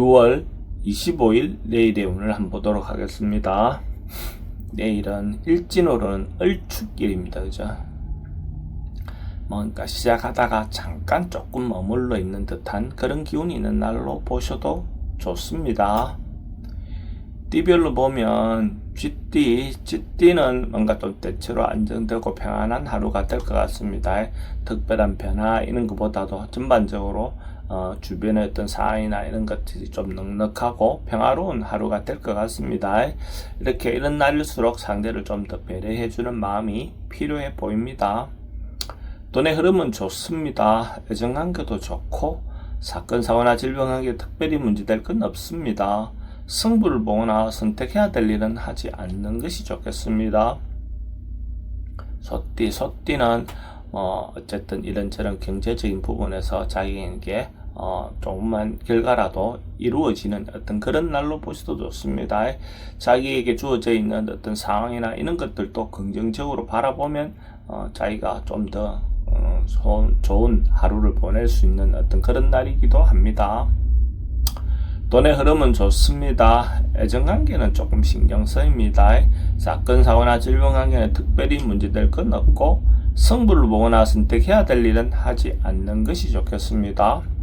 6월 25일 내일의 운을 한번 보도록 하겠습니다. 내일은 일진호로는 을축일입니다. 그죠? 뭔가 시작하다가 잠깐 조금 머물러 있는 듯한 그런 기운이 있는 날로 보셔도 좋습니다. 띠별로 보면 쥐띠, 쥐띠는 뭔가 좀 대체로 안정되고 평안한 하루가 될 것 같습니다. 특별한 변화 이런 것보다도 전반적으로 어, 주변의 어떤 상황이나 이런 것들이 좀 넉넉하고 평화로운 하루가 될 것 같습니다. 이렇게 이런 날일수록 상대를 좀 더 배려해 주는 마음이 필요해 보입니다. 돈의 흐름은 좋습니다. 애정관계도 좋고 사건 사고나 질병관계 특별히 문제될 건 없습니다. 승부를 보거나 선택해야 될 일은 하지 않는 것이 좋겠습니다. 소띠, 소띠는 어, 어쨌든 이런저런 경제적인 부분에서 자기에게 어, 조금만 결과라도 이루어지는 어떤 그런 날로 보셔도 좋습니다. 자기에게 주어져 있는 어떤 상황이나 이런 것들도 긍정적으로 바라보면 어, 자기가 좀더 어, 좋은 하루를 보낼 수 있는 어떤 그런 날이기도 합니다. 돈의 흐름은 좋습니다. 애정관계는 조금 신경 쓰입니다. 사건, 사고나 질병관계는 특별히 문제될 건 없고 성부를 보거나 선택해야 될 일은 하지 않는 것이 좋겠습니다.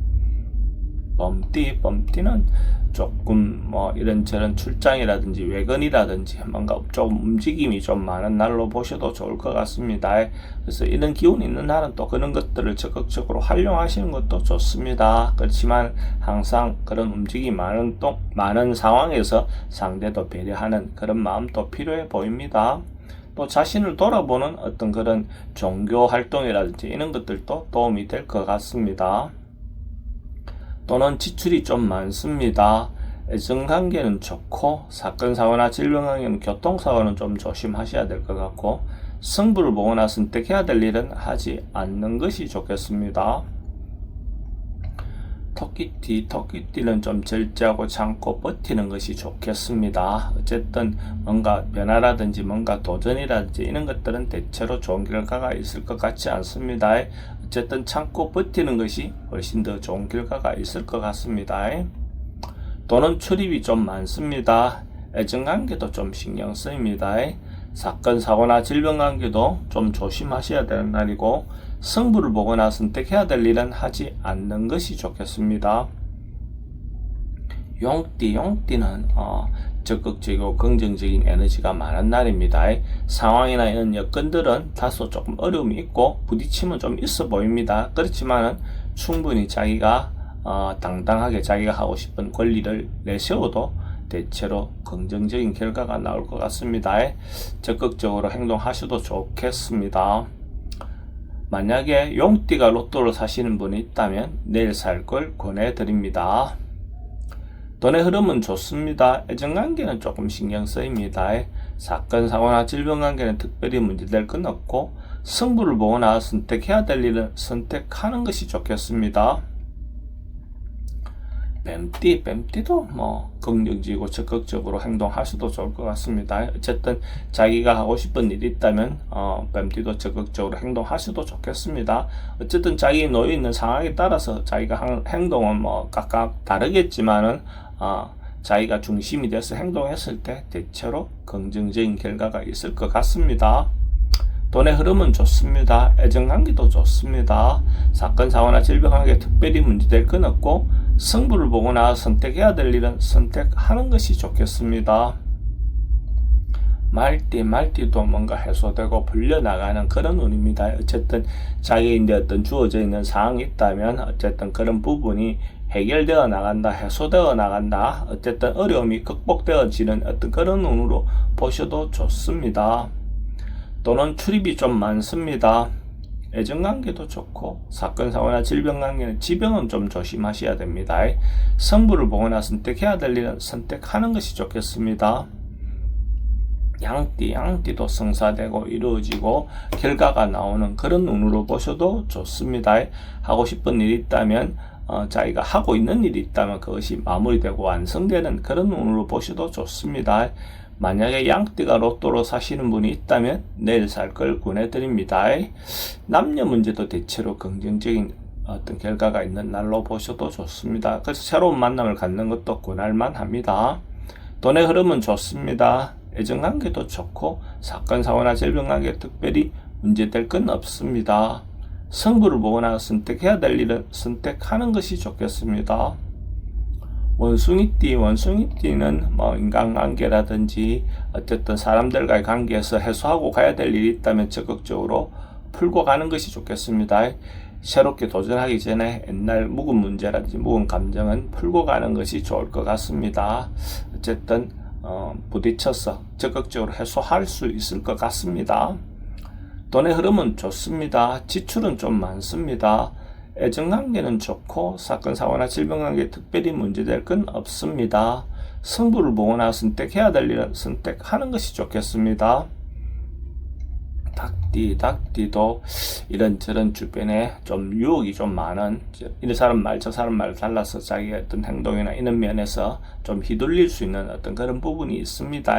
범띠, 범띠는 조금 뭐 이런저런 출장이라든지 외근이라든지 뭔가 좀 움직임이 좀 많은 날로 보셔도 좋을 것 같습니다. 그래서 이런 기운 있는 날은 또 그런 것들을 적극적으로 활용하시는 것도 좋습니다. 그렇지만 항상 그런 움직임이 많은 또 많은 상황에서 상대도 배려하는 그런 마음도 필요해 보입니다. 또 자신을 돌아보는 어떤 그런 종교 활동이라든지 이런 것들도 도움이 될 것 같습니다. 또는 지출이 좀 많습니다. 애정관계는 좋고 사건 사고나 질병관계는 교통사고는 좀 조심하셔야 될 것 같고 승부를 보거나 선택해야 될 일은 하지 않는 것이 좋겠습니다. 토끼띠, 토끼띠는 좀 절제하고 참고 버티는 것이 좋겠습니다. 어쨌든 뭔가 변화라든지 뭔가 도전이라든지 이런 것들은 대체로 좋은 결과가 있을 것 같지 않습니다. 어쨌든 참고 버티는 것이 훨씬 더 좋은 결과가 있을 것 같습니다. 또는 출입이 좀 많습니다. 애정관계도 좀 신경 쓰입니다. 사건, 사고나 질병관계도 좀 조심하셔야 되는 날이고 성부를 보거나 선택해야 될 일은 하지 않는 것이 좋겠습니다. 용띠, 용띠는 어, 적극적이고 긍정적인 에너지가 많은 날입니다. 상황이나 이런 여건들은 다소 조금 어려움이 있고 부딪힘은 좀 있어 보입니다. 그렇지만은 충분히 자기가 어, 당당하게 자기가 하고 싶은 권리를 내세워도 대체로 긍정적인 결과가 나올 것 같습니다. 적극적으로 행동하셔도 좋겠습니다. 만약에 용띠가 로또를 사시는 분이 있다면 내일 살 걸 권해드립니다. 돈의 흐름은 좋습니다. 애정관계는 조금 신경 쓰입니다. 사건, 사고나 질병관계는 특별히 문제될 건 없고 승부를 보거나 선택해야 될 일은 선택하는 것이 좋겠습니다. 뱀띠, 뱀띠도 뭐 긍정적이고 적극적으로 행동할 수도 좋을 것 같습니다. 어쨌든 자기가 하고 싶은 일이 있다면 어, 뱀띠도 적극적으로 행동할 수도 좋겠습니다. 어쨌든 자기 놓여 있는 상황에 따라서 자기가 행동은 뭐 각각 다르겠지만은 어, 자기가 중심이 돼서 행동했을 때 대체로 긍정적인 결과가 있을 것 같습니다. 돈의 흐름은 좋습니다. 애정관계도 좋습니다. 사건, 사고나 질병관계 특별히 문제될 건 없고 승부를 보거나 선택해야 될 일은 선택하는 것이 좋겠습니다. 말띠, 말띠도 뭔가 해소되고 불려나가는 그런 운입니다. 어쨌든 자기인데 어떤 주어져 있는 상황이 있다면 어쨌든 그런 부분이 해결되어 나간다, 해소되어 나간다, 어쨌든 어려움이 극복되어지는 어떤 그런 운으로 보셔도 좋습니다. 또는 출입이 좀 많습니다. 애정관계도 좋고 사건 사고나 질병관계는 지병은 좀 조심하셔야 됩니다. 성부를 보거나 선택해야 될 일은 선택하는 것이 좋겠습니다. 양띠, 양띠도 성사되고 이루어지고 결과가 나오는 그런 운으로 보셔도 좋습니다. 하고 싶은 일이 있다면 어, 자기가 하고 있는 일이 있다면 그것이 마무리되고 완성되는 그런 운으로 보셔도 좋습니다. 만약에 양띠가 로또로 사시는 분이 있다면 내일 살 걸 권해드립니다. 남녀 문제도 대체로 긍정적인 어떤 결과가 있는 날로 보셔도 좋습니다. 그래서 새로운 만남을 갖는 것도 권할만 합니다. 돈의 흐름은 좋습니다. 애정관계도 좋고 사건 사고나 질병 관계 특별히 문제될 건 없습니다. 성부를 보거나 선택해야 될 일은 선택하는 것이 좋겠습니다. 원숭이띠, 원숭이띠는 뭐 인간관계라든지 어쨌든 사람들과의 관계에서 해소하고 가야 될 일이 있다면 적극적으로 풀고 가는 것이 좋겠습니다. 새롭게 도전하기 전에 옛날 묵은 문제라든지 묵은 감정은 풀고 가는 것이 좋을 것 같습니다. 어쨌든 어, 부딪혀서 적극적으로 해소할 수 있을 것 같습니다. 돈의 흐름은 좋습니다. 지출은 좀 많습니다. 애정관계는 좋고 사건 사고나 질병관계 특별히 문제될 건 없습니다. 성부를 보거나 선택해야 될 일은 선택하는 것이 좋겠습니다. 닭띠, 닭띠도 이런저런 주변에 좀 유혹이 좀 많은 이 사람 말 저 사람 말 달라서 자기의 어떤 행동이나 이런 면에서 좀 휘둘릴 수 있는 어떤 그런 부분이 있습니다.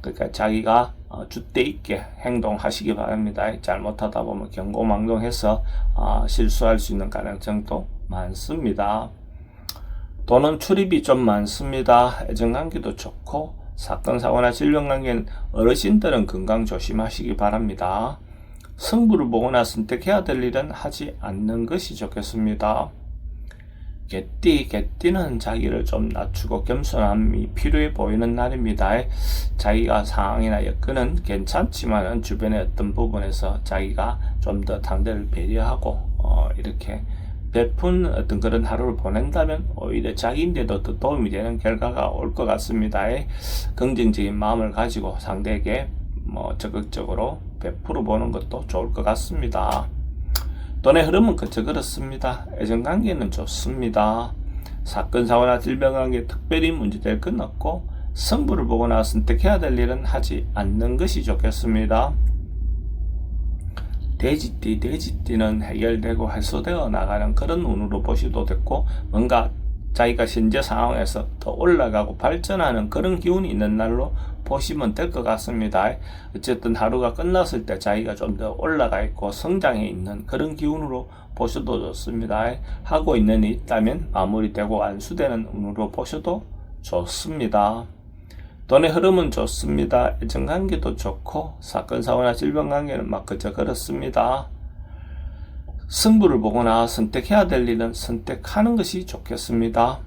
그러니까 자기가 어, 줏대 있게 행동하시기 바랍니다. 잘못하다 보면 경고망동해서 어, 실수할 수 있는 가능성도 많습니다. 돈은 출입이 좀 많습니다. 애정관계도 좋고 사건 사고나 질병 관계는 어르신들은 건강 조심하시기 바랍니다. 성부를 보거나 선택해야 될 일은 하지 않는 것이 좋겠습니다. 개띠, 개띠는 자기를 좀 낮추고 겸손함이 필요해 보이는 날입니다. 자기가 상황이나 여건은 괜찮지만 주변의 어떤 부분에서 자기가 좀 더 당대를 배려하고 어, 이렇게 베푼 어떤 그런 하루를 보낸다면 오히려 자기인데도 더 도움이 되는 결과가 올 것 같습니다. 긍정적인 마음을 가지고 상대에게 뭐 적극적으로 베풀어 보는 것도 좋을 것 같습니다. 돈의 흐름은 그저 그렇습니다. 애정관계는 좋습니다. 사건, 사고나 질병관계 특별히 문제될 건 없고 성부를 보거나 선택해야 될 일은 하지 않는 것이 좋겠습니다. 돼지띠, 돼지띠는 해결되고 해소되어 나가는 그런 운으로 보셔도 됐고, 뭔가 자기가 현재 상황에서 더 올라가고 발전하는 그런 기운이 있는 날로 보시면 될 것 같습니다. 어쨌든 하루가 끝났을 때 자기가 좀 더 올라가 있고 성장해 있는 그런 기운으로 보셔도 좋습니다. 하고 있는 일이 있다면 마무리되고 안수되는 운으로 보셔도 좋습니다. 돈의 흐름은 좋습니다. 애정관계도 좋고 사건 사고나 질병 관계는 막 그저 그렇습니다. 승부를 보거나 선택해야 될 일은 선택하는 것이 좋겠습니다.